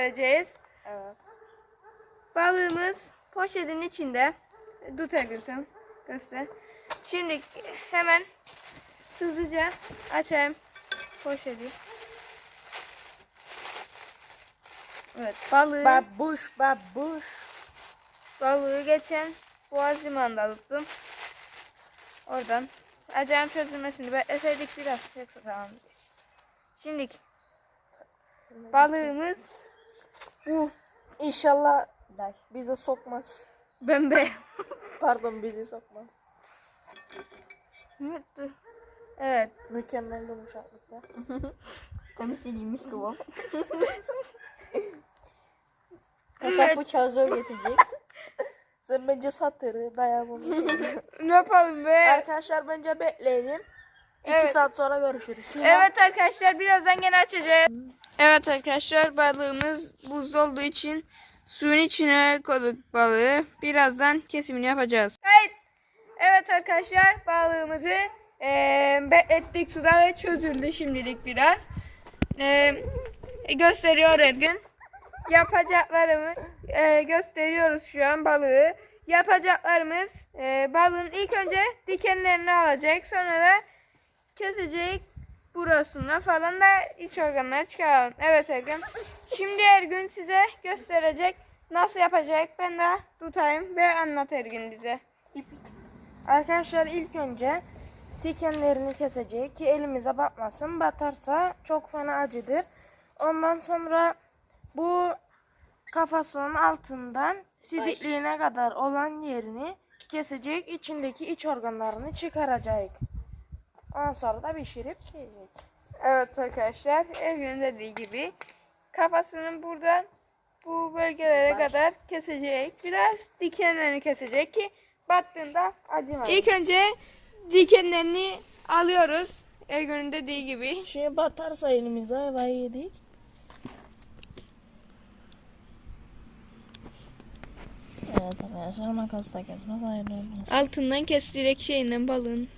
göstereceğiz. Evet. Balığımız poşetin içinde. Tut Ergün göster. Şimdi hemen hızlıca açayım poşeti. Evet balığı, Babuş babuş. balığı geçen Boğaz limanında tuttum. Oradan acayip çözülmesini bekleseydik biraz yoksa tamam. Şimdi balığımız İnşallah bize sokmaz. bembeyaz. Pardon bizi sokmaz. Evet, dur. Evet. Mükemmel yumuşaklıkta. Tam istediğimiz kıvam. Evet. Kasap bıçağı zor getirecek. Sen bence satırı dayan bunu. Ne yapalım be? Arkadaşlar bence bekleyelim. 2 Evet. saat sonra görüşürüz. Evet arkadaşlar birazdan gene açacağız. Evet arkadaşlar balığımız buz olduğu için suyun içine koyduk balığı. Birazdan kesimini yapacağız. Evet, evet arkadaşlar balığımızı eee beklettik suda ve çözüldü şimdilik biraz. Eee, gösteriyor her gün. Yapacaklarımı eee, gösteriyoruz şu an balığı. Yapacaklarımız eee, balığın ilk önce dikenlerini alacak. Sonra da kesecek burasına falan da iç organları çıkaralım. Evet Ergün. Şimdi Ergün size gösterecek nasıl yapacak. Ben de tutayım ve anlat Ergün bize. Arkadaşlar ilk önce dikenlerini kesecek ki elimize batmasın. Batarsa çok fena acıdır. Ondan sonra bu kafasının altından sidikliğine kadar olan yerini kesecek. içindeki iç organlarını çıkaracak. Ondan sonra da pişirip yiyecek. Evet arkadaşlar Ergün'ün dediği gibi kafasının buradan bu bölgelere kadar kesecek. Biraz dikenlerini kesecek ki battığında acımasın. İlk önce dikenlerini alıyoruz. Ergün'ün dediği gibi. Şimdi batarsa elimize vay yedik. Evet arkadaşlar makasla kesmez ayrı olmaz. Altından kestirecek şeyle balığın.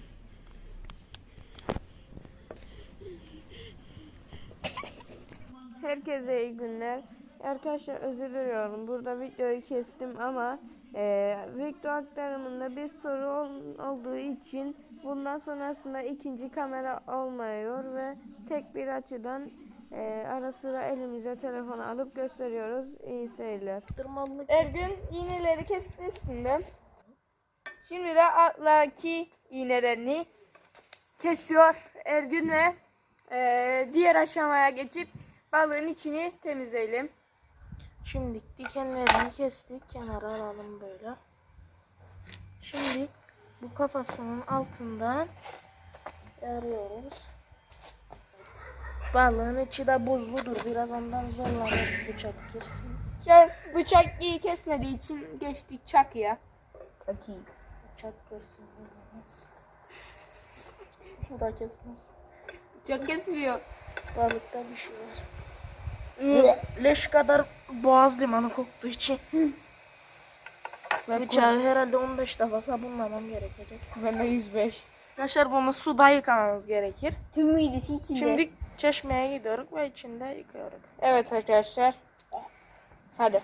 Herkese iyi günler. Arkadaşlar özür diliyorum. Burada videoyu kestim ama e, video aktarımında bir soru ol- olduğu için bundan sonrasında ikinci kamera olmuyor ve tek bir açıdan e, ara sıra elimize telefonu alıp gösteriyoruz. İyi seyirler. Ergün iğneleri kesti üstünde. Şimdi de alttaki iğnelerini kesiyor Ergün ve eee, diğer aşamaya geçip balığın içini temizleyelim. Şimdi dikenlerini kestik. Kenara alalım böyle. Şimdi bu kafasının altından yarıyoruz. Balığın içi de buzludur. Biraz ondan zorlanır bıçak girsin. Şöyle bıçak iyi kesmediği için geçtik çakıya. Okey. Bıçak girsin. Bu da kesmez. Bıçak kesmiyor. Balıkta bir şey var. Leş kadar boğaz limanı koktuğu için bıçağı herhalde 15 defa sabunlamam gerekecek. Ben de 105. Arkadaşlar bunu suda yıkamamız gerekir. Tüm midesi içinde. Şimdi çeşmeye gidiyoruz ve içinde yıkıyoruz. Evet arkadaşlar. Hadi.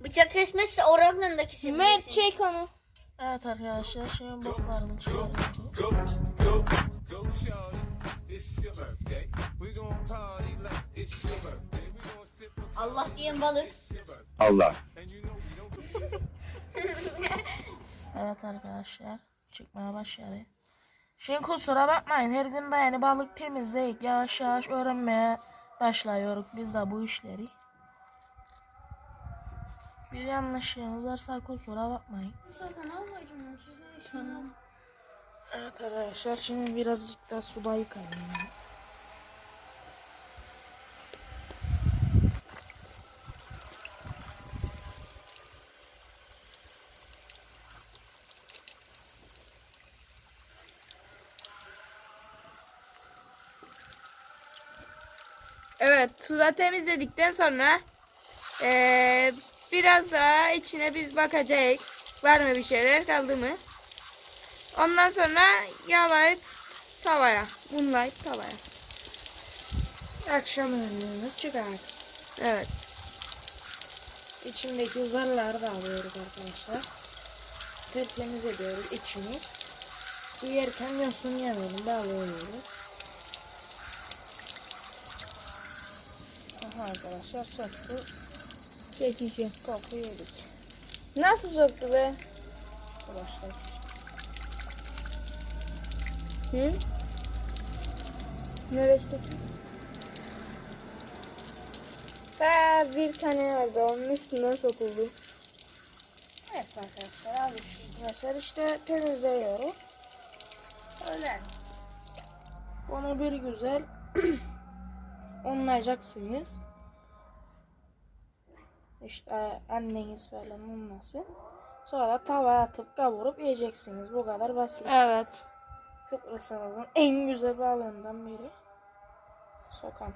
Bıçak kesmezse oranla da kesebilirsin. Mert çek onu. Evet arkadaşlar sip a Allah diyen balık. Allah. Evet arkadaşlar çıkmaya başladı. Şimdi kusura bakmayın her gün de yani balık temizleyip yavaş yavaş öğrenmeye başlıyoruz biz de bu işleri. Bir yanlışlığınız varsa kusura bakmayın. Evet arkadaşlar şimdi birazcık da suda yıkayalım. Evet suda temizledikten sonra Ee, biraz daha içine biz bakacağız. Var mı bir şeyler kaldı mı? Ondan sonra yağlayıp tavaya. Unlayıp tavaya. Akşam önlüğümüz çıkar. Evet. İçindeki zarları da alıyoruz arkadaşlar. Tertemiz ediyoruz içini. Yerken yosun yemeyelim bağlıyoruz. Aha arkadaşlar söktü. Çekici. Koku yedik. Nasıl soktu be? Arkadaşlar. Hı? Neresi? Ha, bir tane vardı. Onun üstünden sokuldu. Evet arkadaşlar arkadaşlar işte temizliyoruz. Öyle. Onu bir güzel unlayacaksınız. İşte anneniz falan unlasın. Sonra tavaya atıp kavurup yiyeceksiniz. Bu kadar basit. Evet. Kıbrıs'ımızın en güzel balığından biri. Sokan.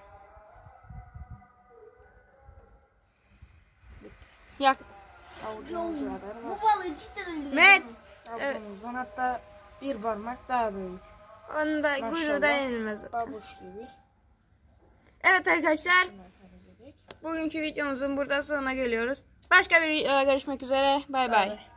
Yak. Avucumuz kadar Bu balığı cidden öldürüyor. Mert. Avucumuzdan hatta bir parmak daha büyük. Onu da kuyruğu da yenilmez zaten. Babuş gibi. Evet arkadaşlar. Temizledik. Bugünkü videomuzun burada sonuna geliyoruz. Başka bir videoda görüşmek üzere. Bay bay.